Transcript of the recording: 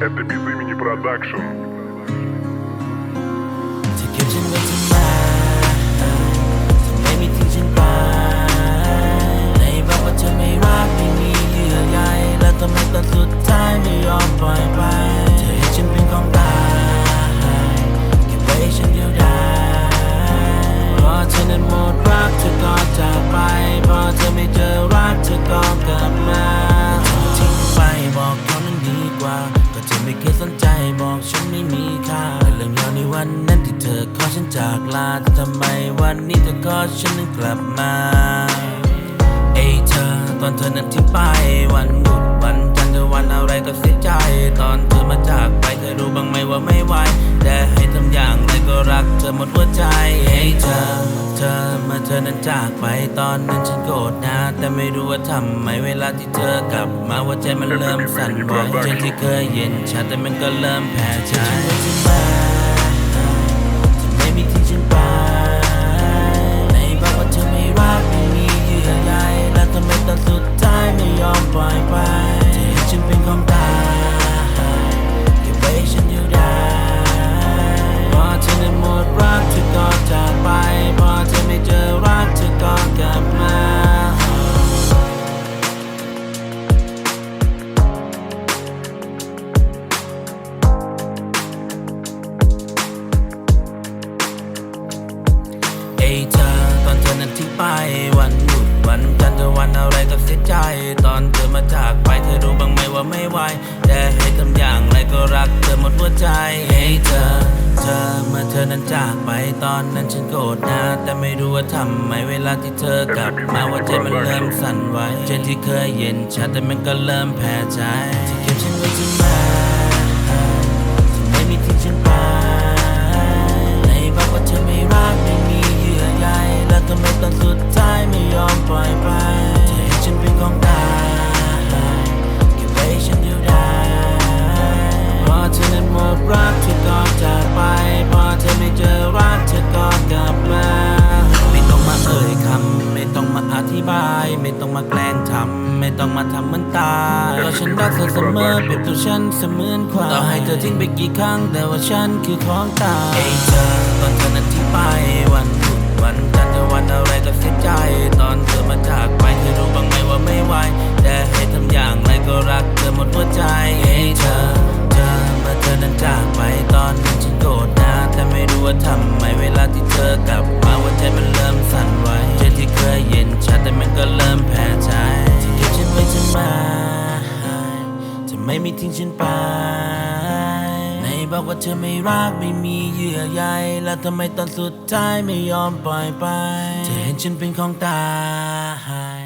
Это без имени продакшн. Теперь земля земля. ไม่เคยสนใจบอกฉันไม่มีค่าเรื่องราวในวันนั้นที่เธอขอฉันจากลาแต่ทำไมวันนี้เธอขอฉันนั้นกลับมา เอ้เธอตอนเธอนั้นที่ไปวันหยุดวันจันทร์วันอะไรก็เสียใจ ตอนเธอมาจากไปเธอรู้บ้างไหมว่าไม่ไหวแต่ อหมดหัวใจเอ้ยเธอ เธอมื่อเธอนั้นจากไปตอนนั้นฉันโกรธนะ แต่ไม่รู้ว่าทำไมเวลาที่เธอกลับมาว่าใจมันเริ่มสั่นไหวใจที่เคยเย็นชาแต่มันก็เริ่มแพ้ใจ วันจันทร์วันอะไรก็เสียใจ ตอนเธอมาจากไปเธอรู้บ้างไหมว่าไม่ไหวแต่ให้ทำอย่างไรก็รักเธอหมดหัวใจเฮ้เธอ เธอเมื่อเธอนั้นจากไปตอนนั้นฉันโกรธนะ แต่ไม่รู้ว่าทำไมเวลาที่เธอกลับมาว่าใจมันเริ่มสั่นไหวใจที่เคยเย็นชาแต่มันก็เริ่มแพ้ใจที่เก็บฉันไว้ที่ไหนที่ไม่มีทิ้งฉันไป ธิบาย ไม่ต้องมาแกล้งทำไม่ต้องมาทำเหมือนตายเพราะฉันรักเธอเสมอเปรียบตัวฉันเสมือนควายต่อให้เธอทิ้งไปกี่ครั้งแต่ว่าฉันคือของตายเอ้ยเธอตอนเธอนั้นที่ไปวันหยุดวัน มันก็เริ่มแพ้ใจที่เก็บฉันไว้ทำไมจะไม่มีทิ้งฉันไปไหนบอกว่าเธอไม่รักไม่มีเยื่อใยแล้วทำไมตอนสุดท้ายไม่ยอมปล่อยไปเธอเห็นฉันเป็นของตาย